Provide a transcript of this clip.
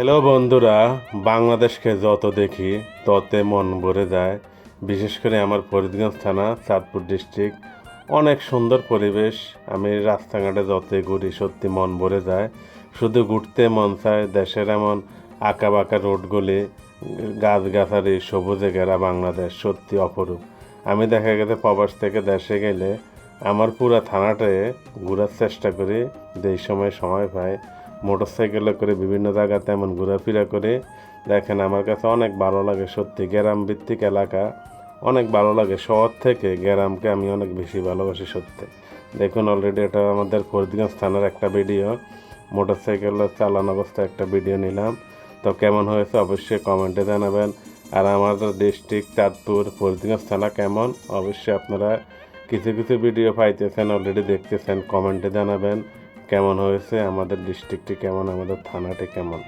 Hello বন্ধুরা, বাংলাদেশকে যত দেখি ততে মন ভরে যায়। বিশেষ করে আমার ফরিদগঞ্জ থানা, চাঁদপুর ডিস্ট্রিক্ট। অনেক সুন্দর পরিবেশ, আমি রাস্তাঘাটে যতই ঘুরি সত্যি মন ভরে যায়। শুধু ঘুরতে মন চায় দেশের এমন আঁকা বাঁকা রোডগুলি, গাছগাছালি, সবুজে ঘেরা বাংলাদেশ সত্যি অপরূপ। আমি দেখা গেছে প্রবাস থেকে দেশে গেলে আমার পুরা থানাটায় ঘোরার চেষ্টা করি, যেই সময় সময় পাই। মোটর সাইকেলে করে বিভিন্ন জায়গাতে এমন ঘোরাফেরা করে। দেখেন, আমার কাছে অনেক ভালো লাগে সত্যি গ্রাম ভিত্তিক এলাকা। অনেক ভালো লাগে শহর থেকে গ্রামকে আমি অনেক বেশি ভালোবাসি সত্যি। দেখুন অলরেডি এটা আমাদের ফরিদগঞ্জ থানার একটা ভিডিও। মোটর সাইকেল চালান অবস্থায় একটা ভিডিও নিলাম। তো কেমন হয়েছে অবশ্যই কমেন্টে জানাবেন। আর আমাদের ডিস্ট্রিক্ট চাঁদপুর, ফরিদগঞ্জ থানা কেমন? অবশ্যই আপনারা কিছু কিছু ভিডিও পাইতেছেন অলরেডি দেখতেছেন, কমেন্টে জানাবেন। কেমন হয়েছে আমাদের ডিস্ট্রিক্টটি কেমন আমাদের থানাটি কেমন?